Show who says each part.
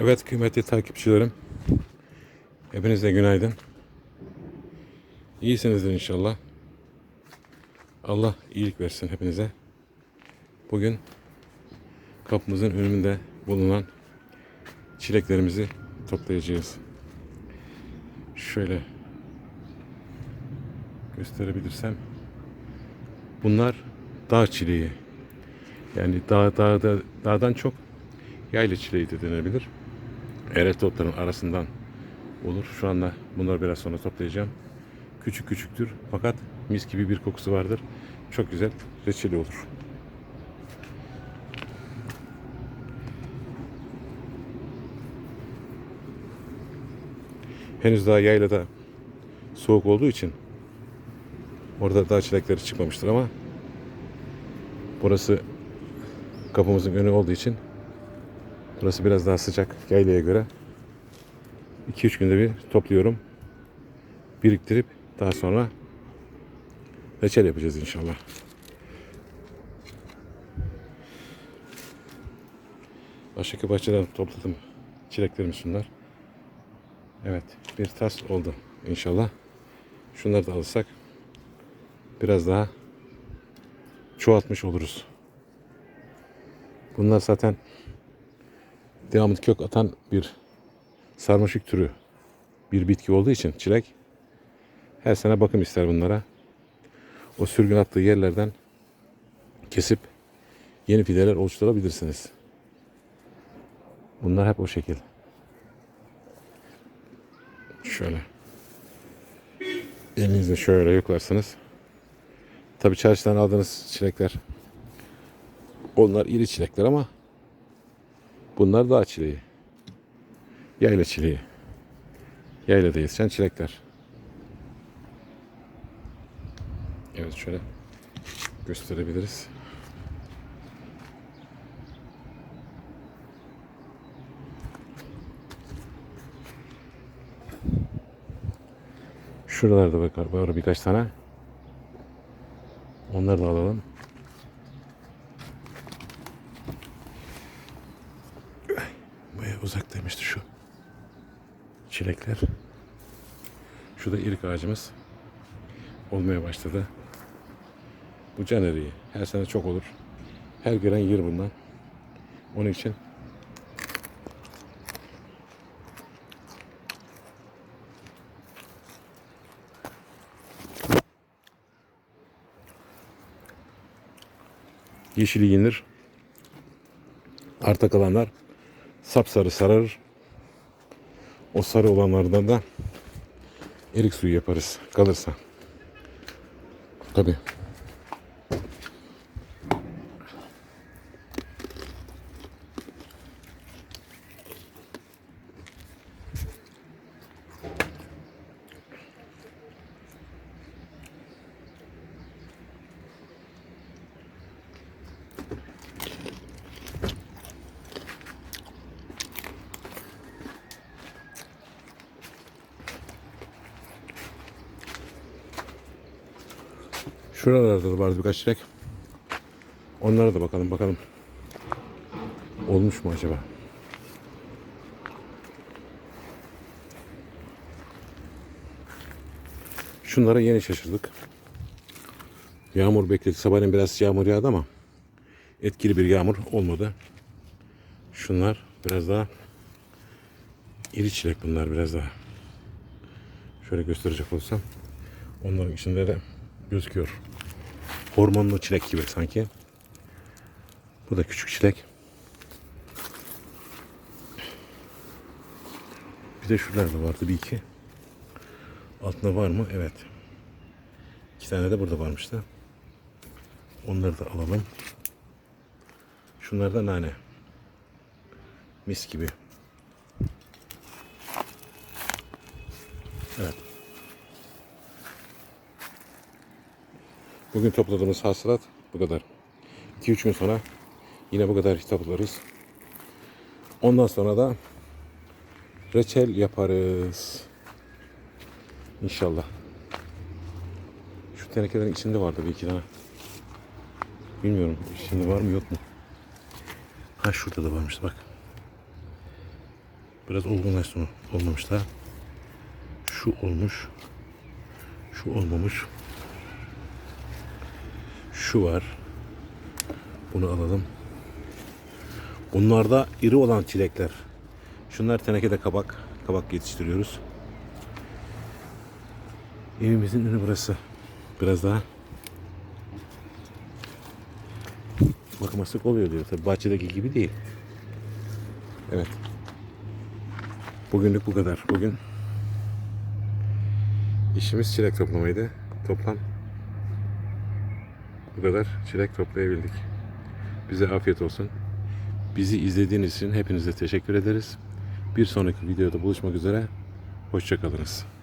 Speaker 1: Evet kıymetli takipçilerim. Hepinize günaydın. İyisinizdir inşallah. Allah iyilik versin hepinize. Bugün kapımızın önünde bulunan çileklerimizi toplayacağız. Şöyle gösterebilirsem. Bunlar dağ çileği. Yani dağ, dağda, dağdan çok yayla çileği de denebilir. Eret otların arasından olur. Şu anda bunları biraz sonra toplayacağım. Küçük küçüktür fakat mis gibi bir kokusu vardır. Çok güzel reçeli olur. Henüz daha yaylada soğuk olduğu için orada daha çilekleri çıkmamıştır ama burası kapımızın önü olduğu için burası biraz daha sıcak yaylaya göre 2-3 günde bir topluyorum. Biriktirip daha sonra reçel yapacağız inşallah. Baştaki bahçeden topladım çileklerimi şunlar. Evet bir tas oldu inşallah. Şunları da alırsak biraz daha çoğaltmış oluruz. Bunlar zaten devamlı kök atan bir sarmaşık türü bir bitki olduğu için çilek her sene bakım ister bunlara. O sürgün attığı yerlerden kesip yeni fideler oluşturabilirsiniz. Bunlar hep o şekil. Şöyle. Elinizle şöyle yuklarsınız. Tabi çarşıdan aldığınız çilekler onlar iri çilekler ama bunlar dağ çileği. Yayla çileği. Yaylada yetişen çilekler. Evet şöyle gösterebiliriz. Şuralarda bakar var birkaç tane. Onları da alalım. Çilekler. Şu da irik ağacımız olmaya başladı. Bu can eriği. Her sene çok olur. Her gören yer bundan. Onun için yeşili yenir. Arta kalanlar sapsarı sararır. O sarı olanlardan da erik suyu yaparız kalırsa. Tabi. Şuralarda da vardı birkaç çilek. Onlara da bakalım bakalım. Olmuş mu acaba? Şunlara yeni şaşırdık. Yağmur bekledi. Sabahleyin biraz yağmur yağdı ama etkili bir yağmur olmadı. Şunlar biraz daha iri çilek bunlar biraz daha. Şöyle gösterecek olsam onların içinde de gözüküyor. Hormonlu çilek gibi sanki. Bu da küçük çilek. Bir de şuralarda vardı bir iki. Altında var mı? Evet. İki tane de burada varmıştı. Onları da alalım. Şunlar da nane. Mis gibi. Evet. Bugün topladığımız hasılat bu kadar. 2-3 gün sonra yine bu kadar toplarız. Ondan sonra da reçel yaparız. İnşallah. Şu tenekelerin içinde vardı bir iki tane. Bilmiyorum şimdi var mı yok mu? Ha şurada da varmış bak. Biraz olgunlaştı olmamış da. Şu olmuş. Şu olmamış. Şu var. Bunu alalım. Bunlar da iri olan çilekler. Şunlar tenekede kabak. Kabak yetiştiriyoruz. Evimizin önü burası. Biraz daha bakıma sık oluyor diyor. Tabii bahçedeki gibi değil. Evet. Bugünlük bu kadar. Bugün işimiz çilek toplamaydı. Toplam bu kadar çilek toplayabildik. Bize afiyet olsun. Bizi izlediğiniz için hepinize teşekkür ederiz. Bir sonraki videoda buluşmak üzere. Hoşçakalınız.